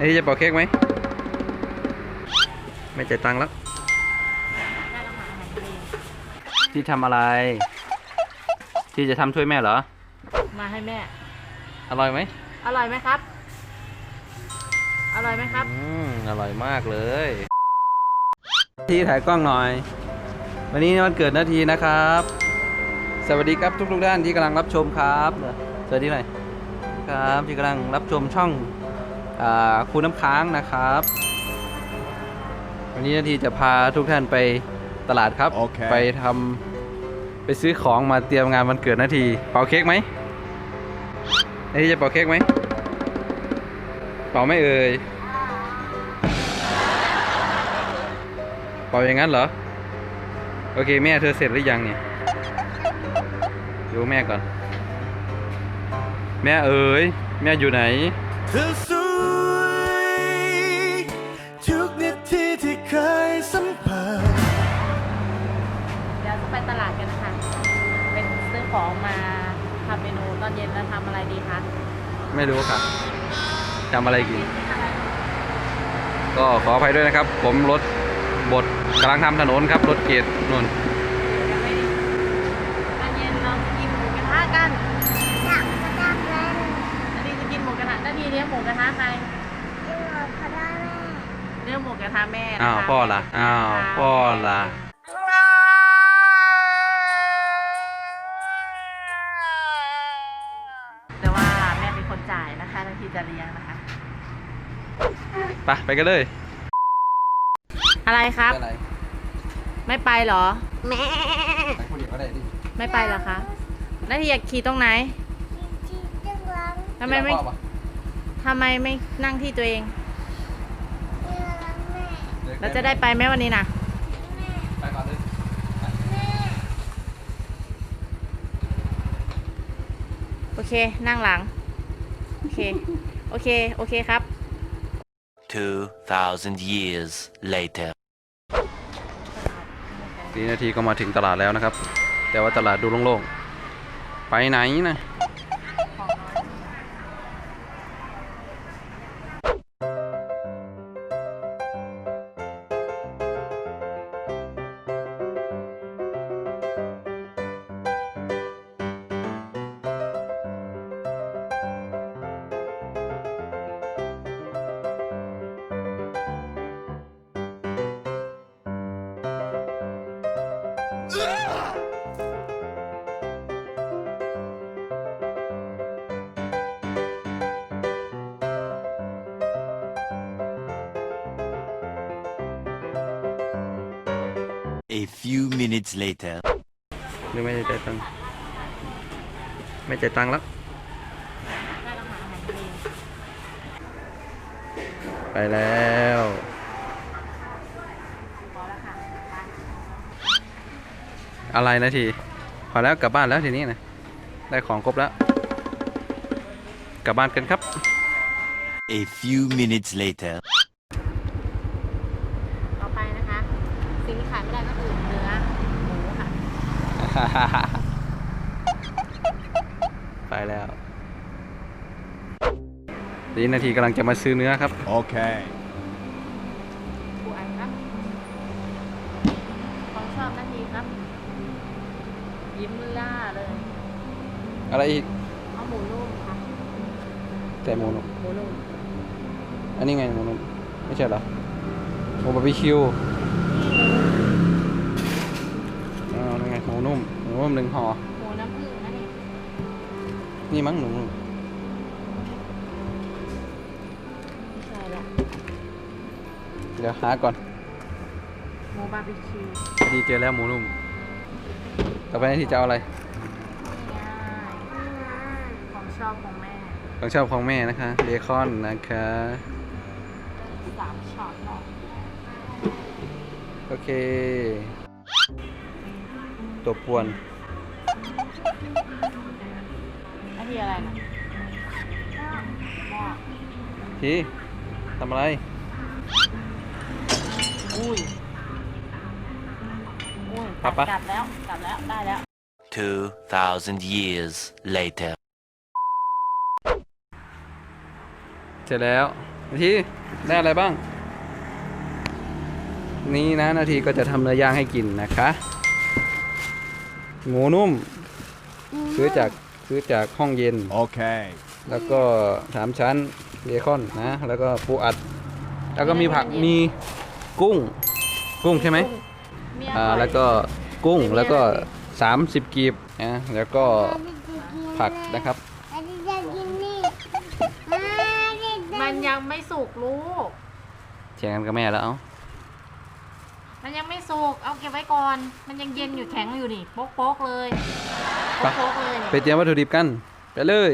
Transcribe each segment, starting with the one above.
นาทีจะเป่าเค้กไหม ไม่จ่ายตังค์แล้วได้แล้วค่ะอาหารทะเลที่ทำอะไร ที่จะทำช่วยแม่เหรอ มาให้แม่ อร่อยไหม อร่อยไหมครับ อร่อยไหมครับ อืม อร่อยมากเลย ที่ถ่ายกล้องหน่อย วันนี้วันเกิดนาทีนะครับ สวัสดีครับทุกทุกๆท่านที่กำลังรับชมครับ สวัสดีหน่อยครับที่กำลังรับชมช่องอา คุณน้ำค้างนะครับ วันนี้นาทีจะพาทุกท่านไปตลาดครับโอเคไปทำไปซื้อของมาเตรียมงานวันเกิดนาที เป่าเค้กไหมนาทีจะเป่าเค้กไหมเป่าไม่เอ่ยเป่าอย่างนั้นเหรอ โอเคแม่เธอเสร็จหรือยังเนี่ยดูแม่ก่อน แม่เอ๋ยแม่อยู่ไหน ของมาทำเมนูตอนเย็นแล้วทำอะไรดีคะไม่รู้ค่ะทำอะไรกิน ก็ขออภัยด้วยนะครับ ผมรถบดกำลังทำถนนครับ รถเกียรนู่นยังไม่ตอนเย็นเราจะกินหมูกระทะกันอยากกระทะกันนาทีจะกินหมูกระทะนาทีเลี้ยงหมูกระทะใครเลี้ยงหมูกระทะแม่นะคะอ้าวพ่อล่ะอ้าวพ่อล่ะ นะคะไปไปกันเลย อะไรครับ อะไรไม่ไปเหรอ ไปพูดเดี๋ยวก็ได้ดิไม่ไปเหรอคะนาทีอยากขี่ตรงไหนทำไมไม่พ่อปะทำไมไม่นั่งที่ตัวเอง เราจะได้ไปไหมวันนี้นะไปก่อนเลยโอเค นั่งหลัง โอเค โอเค โอเคครับ 2,000 years later. สี่นาทีก็มาถึงตลาดแล้วนะครับ แต่ว่าตลาดดูโล่งๆ ไปไหนนะ A few minutes later. หรือไม่ได้จ่ายตังค์ไม่จ่ายตังค์แล้วได้แล้วค่ะอาหารทะเลไปแล้ว พอแล้วค่ะไป อะไรนาทีพอแล้วกลับบ้านแล้วทีนี้นะได้ของครบแล้ว กลับบ้านกันครับ A few minutes later. ต่อไปนะคะ สิ่งที่ขายไม่ได้ก็คือเนื้อหมูค่ะ ไปแล้วนี่นาทีกำลังจะมาซื้อเนื้อครับ Okay. ปูอันครับ ของชอบนาทีครับ ยิ้มล่าเลยอะไรอีกเอาหมูนุ่มค่ะแต่หมูนุ่มหมูนุ่มอันนี้ไงหมูนุ่มไม่ใช่เหรอหมูบาร์บีคิวอ๋อนี่ไงหมูนุ่มหมูนุ่มหนึ่งห่อหมูน้ำผึ้งนะนี่นี่มั้งหนูนุ่มไม่ใช่ละเดี๋ยวหาก่อนหมูบาร์บีคิว ดีเจอแล้วหมูนุ่ม ต่อไปนาทีจะเอาอะไรง่ายของชอบของแม่ของชอบของแม่นะคะเบคอนนะคะสามช็อตเนาะโอเค ตัวป่วนอันที่อะไรนะหม้อทีทำอะไร อุ้ย อุ้ยปะปะ กลับแล้วกลับแล้วได้แล้ว 2,000 years later. เสร็จแล้ว นาทีได้อะไรบ้าง นี่นะนาทีก็จะทำเนื้อย่างให้กินนะคะหมูนุ่ม ซื้อจากซื้อจากห้องเย็น Okay. แล้วก็สามชั้นเบคอนนะ แล้วก็ปูอัด แล้วก็มีผักมีกุ้ง กุ้งใช่ไหมมี อ่าร่ยแล้วก็กุ้งมีอะไรแล้วก็อี30กีบนะแล้วก็ผักนะครับมันยังไม่สุกลูกเชียงกันกับแม่แล้วเอามันยังไม่สุก เอาเก็บไว้ก่อน มันยังเย็นอยู่แข็งอยู่นี่โป๊กๆเลยโป๊กๆเลยไปเตรียมวัตถุดิบกันไปเลย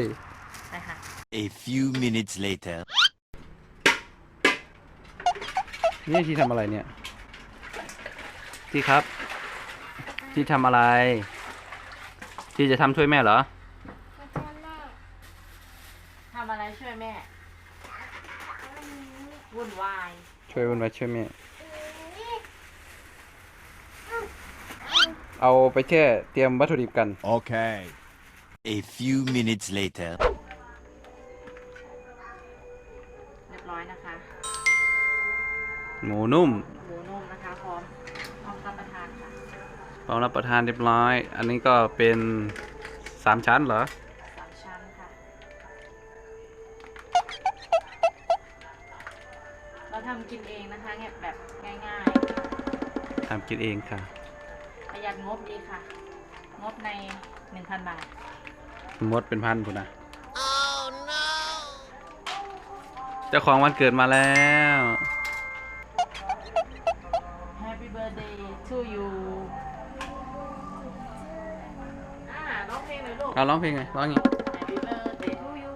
ไปค่ะ A few minutes later. นี่ที่ทำอะไรเนี่ย ที่ครับที่ทำอะไรที่จะทำช่วยแม่เหรอ ทำอะไรช่วยแม่ วุ่นวาย ช่วยวันมาช่วยแม่ เอาไปแช่เตรียมวัตถุดิบกัน Okay. A few minutes later. เรียบร้อยนะคะ หมูนุ่ม ร้อมรับประทานเรียบร้อย อันนี้ก็เป็นสามชั้นเหรอสามชั้นค่ะเราทำกินเองนะคะเนี่ยแบบง่ายทำกินเองค่ะๆประหยัดงบดีค่ะ งบใน1,000บาทมดเป็นพันพุ่นนะเจ้าของวันเกิดมาแล้ว เพลงหน่อยลูกเราร้องเพลงไงร้องงี้ Happy birthday to you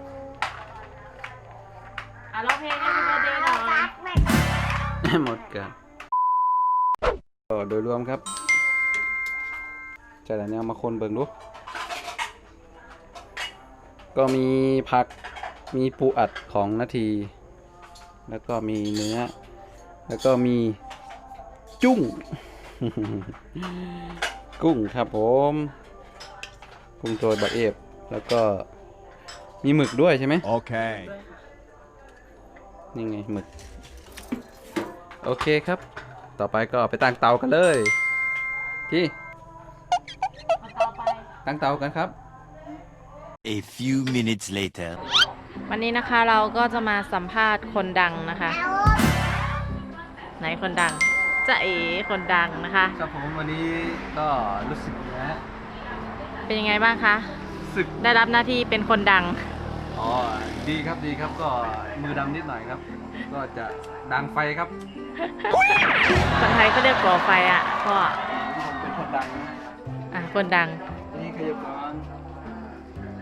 อะร้องเพลง Happy birthday หน่อย หมดกันก็โดยรวมครับจะได้แนวมาคนเบิ่งดูก็มีผักมีปูอัดของนาที แล้วก็มีเนื้อ แล้วก็มีจุ้ง กุ้งครับผม กุ้งตัวบักเอฟ แล้วก็มีหมึกด้วยใช่ไหม Okay. นี่ไงหมึก โอเคครับ ต่อไปก็ไปตั้งเตากันเลยที่มาต่อไปตั้งเตากันครับ A few minutes later. วันนี้นะคะเราก็จะมาสัมภาษณ์คนดังนะคะ ไหนคนดังจะเอ๋คนดังนะคะ ครับผมวันนี้ก็รู้สึกนะฮะ เป็นยังไงบ้างคะรู้สึกได้รับหน้าที่เป็นคนดัง อ๋อ ดีครับดีครับก็มือดำนิดหน่อยครับ ก็จะดังไฟครับ คนไทยก็เรียกก่อไฟอะก็ผมเป็นคนดังนะฮะอะคนดัง นี่ขยับก่อน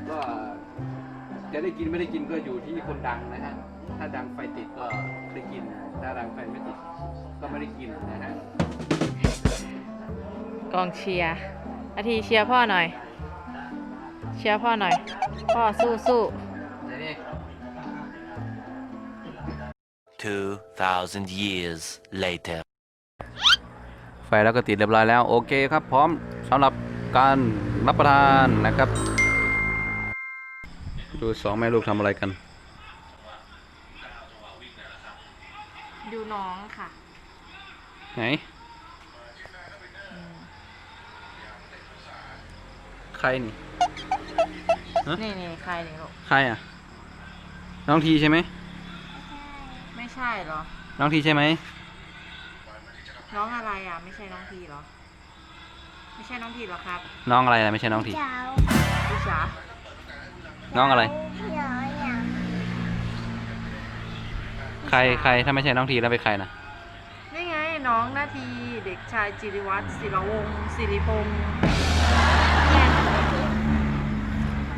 ก็จะได้กินไม่ได้กินก็อยู่ที่คนดังนะฮะ ถ้าดังไฟติดก็ได้กิน ถ้าดังไฟไม่ติดก็ไม่ได้กินนะฮะ กองเชียร์นาทีเชียร์พ่อหน่อย เชียร์พ่อหน่อย พ่อสู้สู้ไหนนี่2,000 years later. ไฟแล้วก็ติดเรียบร้อยแล้ว โอเคครับ พร้อมสำหรับการรับประทานนะครับ ดูสองแม่ลูกทำอะไรกัน ดูน้องค่ะ ไหน ใครนี่ ฮะ นี่นี่ใครนี่ลูกใครอะ น้องทีใช่ไหม ไม่ใช่เหรอ น้องทีใช่ไหม น้องอะไรอะ ไม่ใช่น้องทีเหรอ ไม่ใช่น้องทีเหรอครับน้องอะไรนะไม่ใช่น้องทีลูกจ๋าน้องอะไรใครใครถ้าไม่ใช่น้องทีแล้วเป็นใครนะนี่ไงน้องนาทีเด็กชายจิริวัตรศิรวงศ์ศิริพงศ์เนี่ย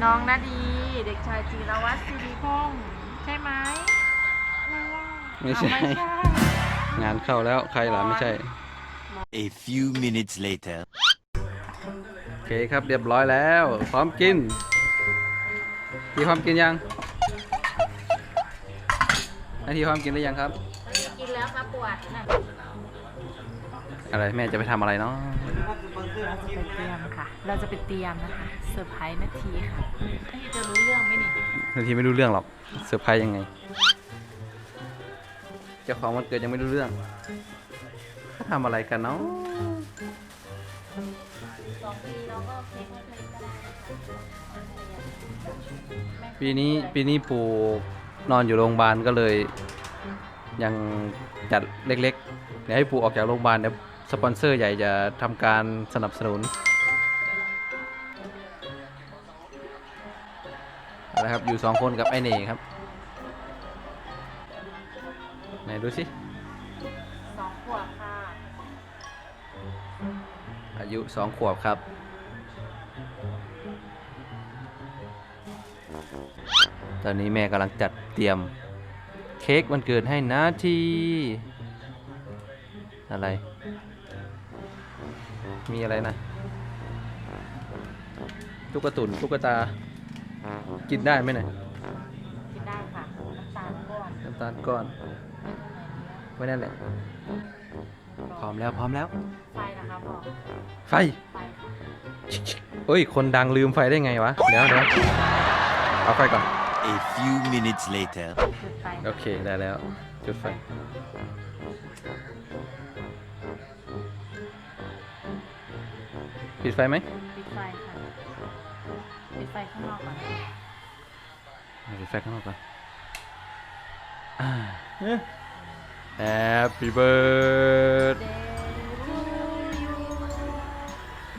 น้องนาดีเด็กชายจิรวัตรศิริพงศ์ใช่ไหมไม่ใช่อ้าวไม่ใช่งานเข้าแล้วใครล่ะไม่ใช่ A few minutes later. โอเคครับเรียบร้อยแล้ว พร้อมกินทีพร้อมกินยังนาทีพร้อมกินหรือยังครับ กินแล้วครับปวดนะอะไรแม่จะไปทำอะไรเนาะเราจะไปเตรียมค่ะ เราจะไปเตรียมนะคะ เซอร์ไพรส์นาทีค่ะนาทีจะรู้เรื่องไหมนี่นาทีไม่รู้เรื่องหรอกเซอร์ไพรส์ยังไงเจ้าของวันเกิดยังไม่รู้เรื่องเขาทำอะไรกันเนาะปีเราก็เค้กให้ตัวเองก็ได้นะคะปีนี้ปีนี้ปู่นอนอยู่โรงพยาบาลก็เลย ยังจัดเล็กๆเดี๋ยวให้ปู่ออกจากโรงพยาบาลเดี๋ยวสปอนเซอร์ใหญ่จะทำการสนับสนุน นะครับ อยู่สองคนกับไอ้เน่ครับ ไหนดูสิสองขวบค่ะ อายุสองขวบครับ ตอนนี้แม่กำลังจัดเตรียมเค้กวันเกิดให้นาที อะไร มีอะไรนะ ตุ๊กตุนตุ๊กตา กินได้ไหมเนี่ยกินได้ค่ะน้ำตาลก้อนน้ำตาลก้อนไว้นั่นแหละ พร้อมแล้วพร้อมแล้ว ไฟนะคะพ่อไฟไฟค่ะเอ้ย คนดังลืมไฟได้ไงวะ เดี๋ยวเดี๋ยวเอาไฟก่อน A few minutes later. จุดไฟโอเค ได้แล้ว จุดไฟปิดไฟไหมปิดไฟค่ะปิด ไฟข้างนอกก่อนปิดไฟข้างนอกก่อนอ่า Happy birthday Day to you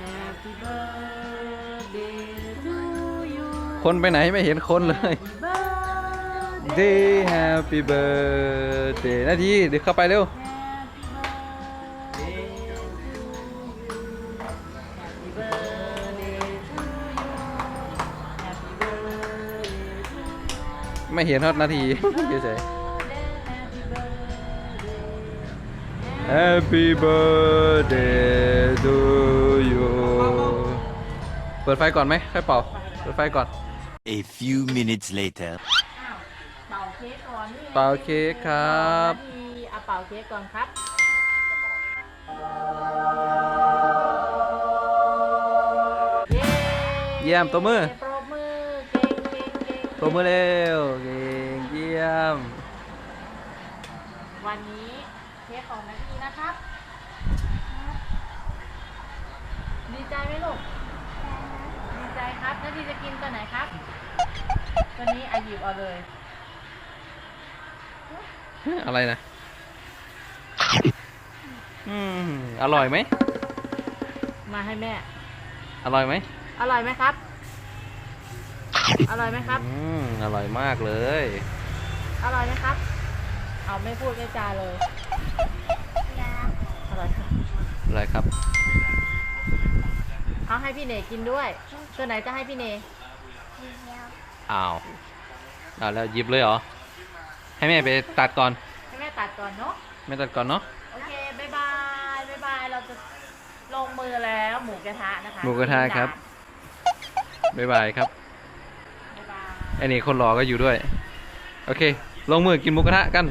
Happy birthday to you คนไปไหนไม่เห็นคนเลย birthday Day Happy birthday นาทีเดี๋ยวเข้าไปเร็ว ไม่เห็นทอดนาทีเฉย Happy birthday Happy birthday to you เปิดไฟก่อนไหมค่อยเป่า เปิดไฟก่อน A few minutes later. อ้าวเป่าเค้กก่อนนี่ไงเป่าเค้กครับนาทีเอาเป่าเค้กก่อนครับ เย้เยี่ยมตัวมือปร ตัวมือเร็วเก่งเยี่ยม วันนี้เค้กของนาทีนะครับ ดีใจไหมลูก ดีใจครับนาทีจะกินตัวไหนครับ ตัวนี้อาหยิบเอาเลย อะไรนะ อืม อร่อยไหม มาให้แม่ อร่อยไหม อร่อยไหมครับ อร่อยไหมครับ อืมอร่อยมากเลย อร่อยไหมครับ เอาไม่พูดไม่จาเลย อร่อยครับอร่อยครับเอาให้พี่เนกินด้วย ตัวไหนจะให้พี่เนอ้าวเอาแล้วหยิบเลยเหรอ ให้แม่ไปตัดก่อน ให้แม่ตัดก่อนเนาะ แม่ตัดก่อนเนาะ โอเคบายบายบายบาย เราจะลงมือแล้วหมูกระทะนะคะหมูกระทะครับ บ๊ายบายครับบ๊ายบายไอ้นี่คนรอก็อยู่ด้วย โอเค ลงมือกินหมูกระทะกัน